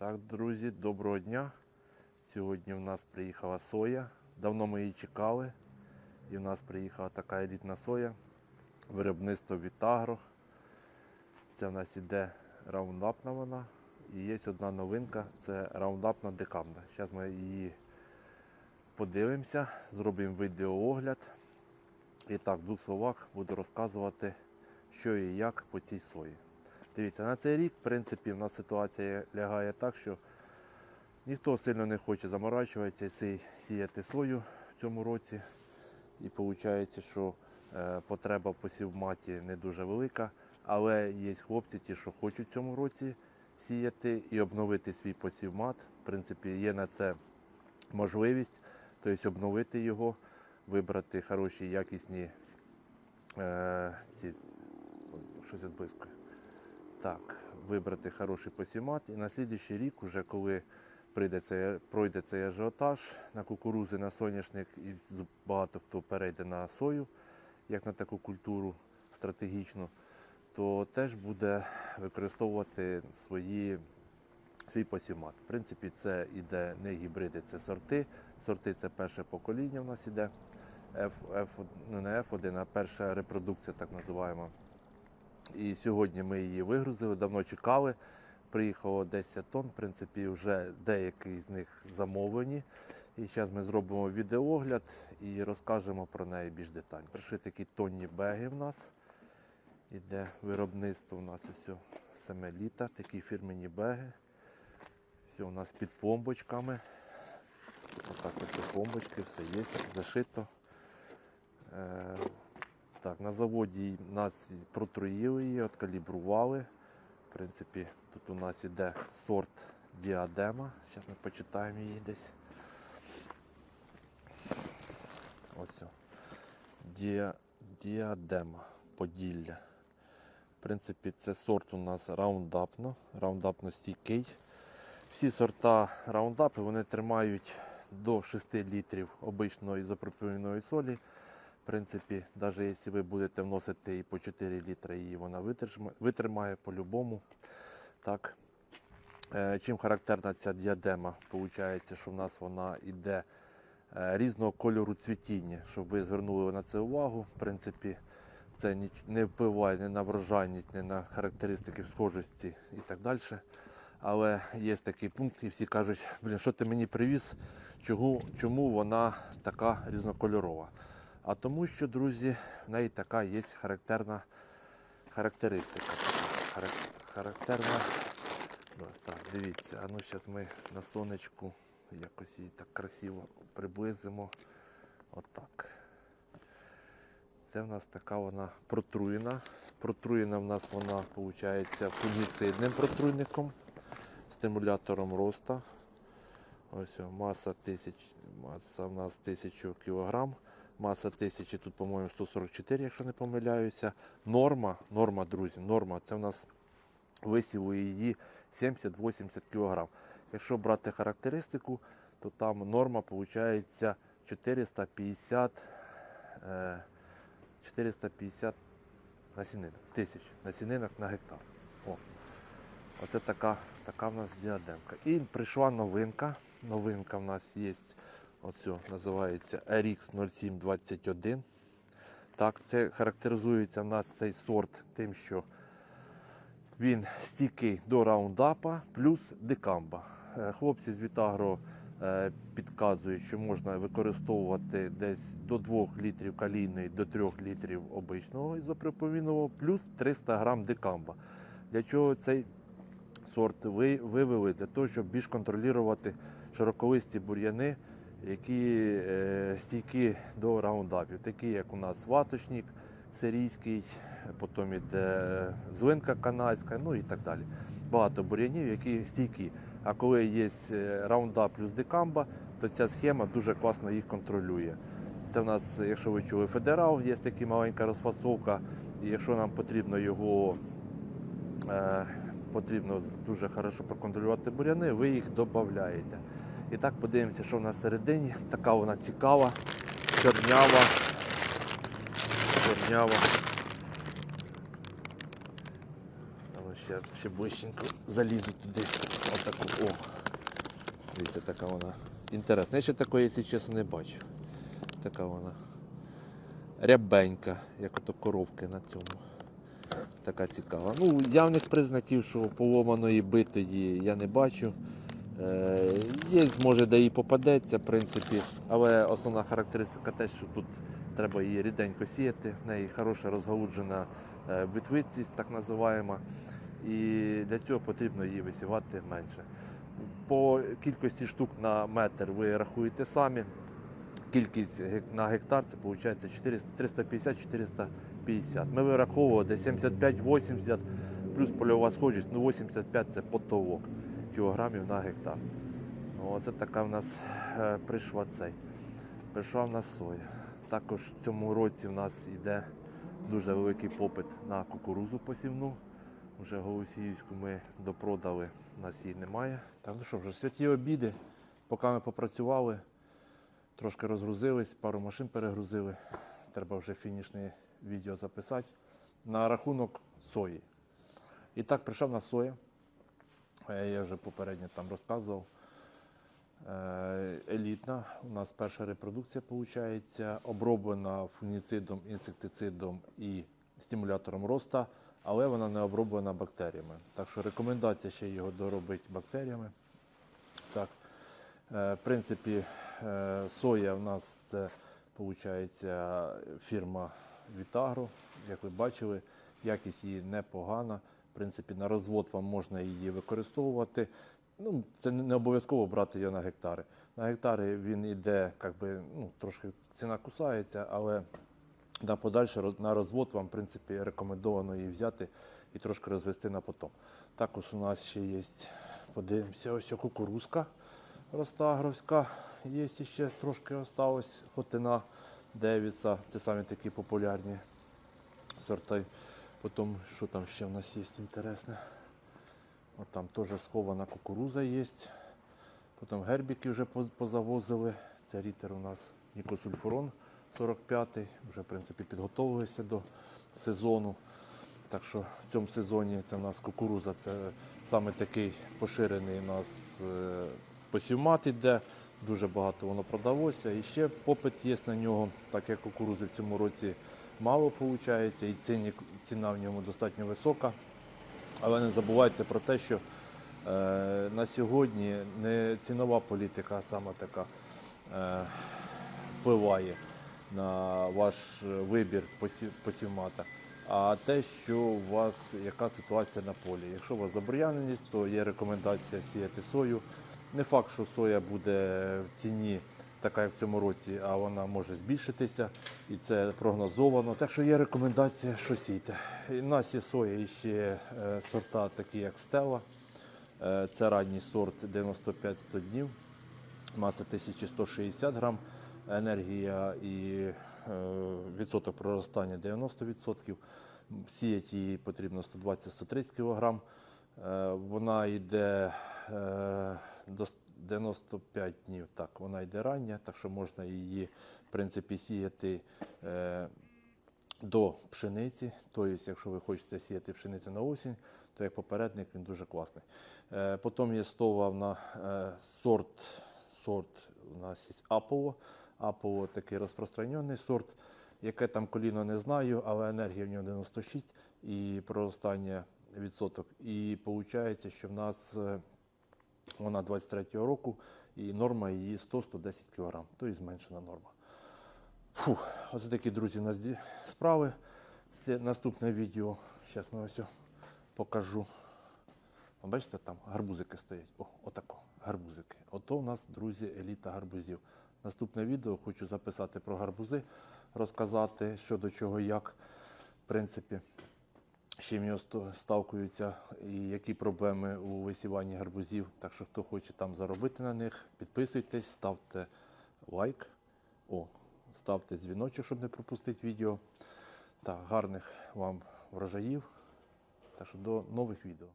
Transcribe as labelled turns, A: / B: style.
A: Так, друзі, доброго дня. Сьогодні в нас приїхала соя. Давно ми її чекали. І в нас приїхала така елітна соя. Виробництво Вітагро. Це в нас іде раундапна вона. І є одна новинка це раундапна декамна. Зараз ми її подивимося, зробимо відеоогляд. І так, в двох словах буду розказувати, що і як по цій сої. Дивіться, на цей рік, в принципі, в нас ситуація лягає так, що ніхто сильно не хоче заморачуватися і сіяти сою в цьому році. І виходить, що е, потреба по сівматі не дуже велика, але є хлопці, ті, що хочуть в цьому році сіяти і обновити свій посівмат. В принципі, є на це можливість, тобто обновити його, вибрати хороші, якісні е, ці, щось відблискує. Так, вибрати хороший посівмат. І на слідуючий рік, уже коли прийде цей, пройде цей ажіотаж на кукурузи, на соняшник, і багато хто перейде на сою, як на таку культуру стратегічну, то теж буде використовувати свої, свій посівмат. В принципі, це іде не гібриди, це сорти. Сорти це перше покоління в нас іде. F, F, ну не F1, а перша репродукція, так називаємо. І сьогодні ми її вигрузили, давно чекали. Приїхало 10 тонн, в принципі, вже деякі з них замовлені. І зараз ми зробимо відеогляд і розкажемо про неї більш детально. Прийшли такі тонні беги в нас. Іде виробництво у нас ось 7 літа, такі фірмені беги. Все у нас під пломбочками. Отак ось пломбочки, все є, зашито. Так, на заводі нас протруїли її, откалібрували. В принципі, тут у нас іде сорт діадема. Зараз ми почитаємо її десь. Ось. Діа, діадема, Поділля. В принципі, це сорт у нас раундапно, раундапно стійкий. Всі сорта раундапи вони тримають до 6 літрів обичної ізопропіленої солі. Принципі, навіть якщо ви будете вносити і по 4 літри, її вона витримає, витримає по-любому. Так. Е, Чим характерна ця діадема? Получається, що в нас вона йде е, різного кольору цвітіння, щоб ви звернули на це увагу. В принципі, це не впливає ні на врожайність, ні на характеристики схожості і так далі. Але є такий пункт, і всі кажуть, блін, що ти мені привіз, чому, чому вона така різнокольорова. А тому що, друзі, в неї така є характерна характеристика. Характерна. Ну, Так, дивіться, а ну зараз ми на сонечку якось її так красиво приблизимо. Отак. Це в нас така вона протруєна. Протруєна в нас вона виходить фунгіцидним протруйником, стимулятором росту. Ось маса, тисяч, маса в нас 1000 кг. Маса 1000, тут, по-моєму, 144, якщо не помиляюся. Норма, норма, друзі, норма, це в нас висіву її 70-80 кг. Якщо брати характеристику, то там норма виходить 450, е, 450 насінинок, тисяч насінинок на гектар. О. Оце така, така в нас діадемка. І прийшла новинка. Новинка в нас є, оцю, називається RX 0721. Так, це характеризується в нас цей сорт тим, що він стійкий до раундапа плюс декамба. Хлопці з Вітагро е, підказують, що можна використовувати десь до 2 літрів калійної, до 3 літрів обичного ізопропамінового, плюс 300 грам декамба. Для чого цей сорт ви вивели? Для того, щоб більш контролювати широколисті бур'яни, які е, стійкі до раундапів, такі як у нас ваточник сирійський, потім іде звинка канадська, ну і так далі. Багато бур'янів, які стійкі. А коли є е, раундап плюс декамба, то ця схема дуже класно їх контролює. Це в нас, якщо ви чули, федерал, є така маленька розфасовка, і якщо нам потрібно його е, потрібно дуже хорошо проконтролювати буряни, ви їх додаєте. І так подивимося, що в нас всередині. Така вона цікава, чорнява. Чорнява. А ну ще, ще ближченько залізу туди. Отаку. О, Дивіться, така вона інтересна. Я ще такої, якщо чесно, не бачив. Така вона рябенька, як ото коробки на цьому. Така цікава. Ну, явних признаків, що поломаної битої я не бачу. Е, є, може, де і попадеться, в принципі, але основна характеристика те, що тут треба її ріденько сіяти, в неї хороша розгалуджена е, витвицність, так називаємо, і для цього потрібно її висівати менше. По кількості штук на метр ви рахуєте самі. Кількість на гектар це виходить 350-450. Ми вираховували 75-80 плюс польова схожість, ну 85 це потолок кілограмів на гектар. Ну, Оце така в нас е, прийшла цей. Прийшла в нас соя. Також в цьому році в нас йде дуже великий попит на кукурузу посівну. Вже Голосіївську ми допродали, у нас її немає. Так, ну що вже, святі обіди, поки ми попрацювали, трошки розгрузились, пару машин перегрузили. Треба вже фінішне відео записати. На рахунок сої. І так прийшла в нас соя. Я вже попередньо там розказував. Е, Елітна. У нас перша репродукція виходить, оброблена фунгіцидом, інсектицидом і стимулятором росту, але вона не оброблена бактеріями. Так що рекомендація ще його доробити бактеріями. Так. Е, В принципі, е, соя в нас це виходить фірма Вітагро. Як ви бачили, якість її непогана. В принципі, на розвод вам можна її використовувати. Ну, це не обов'язково брати її на гектари. На гектари він як би, ну, трошки ціна кусається, але на подальше на розвод вам, в принципі, рекомендовано її взяти і трошки розвести на потом. Також у нас ще є, подивимося, ось кукурузка Ростагровська. Є ще трошки осталось Хотина Девіса. Це самі такі популярні сорти. Потім, що там ще в нас є інтересне. От там теж схована кукуруза є. Потім гербіки вже позавозили. Це рітер у нас Нікосульфурон 45-й. Вже в принципі підготовилися до сезону. Так що в цьому сезоні це у нас кукуруза, це саме такий поширений у нас е, посівмат іде. Дуже багато воно продалося. І ще попит є на нього, так як кукурузи в цьому році мало виходить, і ціні, ціна в ньому достатньо висока. Але не забувайте про те, що е, на сьогодні не цінова політика, саме така е, впливає на ваш вибір посів, посівмата, а те, що у вас яка ситуація на полі. Якщо у вас забур'яненість, то є рекомендація сіяти сою. Не факт, що соя буде в ціні така, як в цьому році, а вона може збільшитися, і це прогнозовано. Так що є рекомендація, що сійте. У нас є соя і ще е, сорта, такі як Стела. Це ранній сорт 95-100 днів, маса 1160 грам, енергія і е, відсоток проростання 90%. Сіяти її потрібно 120-130 кг. Вона йде е, до с- 95 днів. Так, вона йде рання, так що можна її в принципі сіяти е, до пшениці. Тобто, якщо ви хочете сіяти пшеницю на осінь, то як попередник він дуже класний. Е, Потім є стова на е, сорт, сорт у нас є Аполо. Аполо такий розпространений сорт. Яке там коліно не знаю, але енергія в нього 96 і проростання відсоток. І виходить, що в нас е, вона 23-го року і норма її 100-110 кг, тобто зменшена норма. Фух, оце такі, друзі, у нас справи. Це наступне відео. Зараз ми ось покажу. Бачите, там гарбузики стоять. О, отако, гарбузики. Ото у нас, друзі, еліта гарбузів. Наступне відео хочу записати про гарбузи, розказати, що до чого, як, в принципі, з чим ставкуються і які проблеми у висіванні гарбузів. Так що, хто хоче там заробити на них, підписуйтесь, ставте лайк. О, ставте дзвіночок, щоб не пропустити відео. Так, гарних вам врожаїв. Так що до нових відео.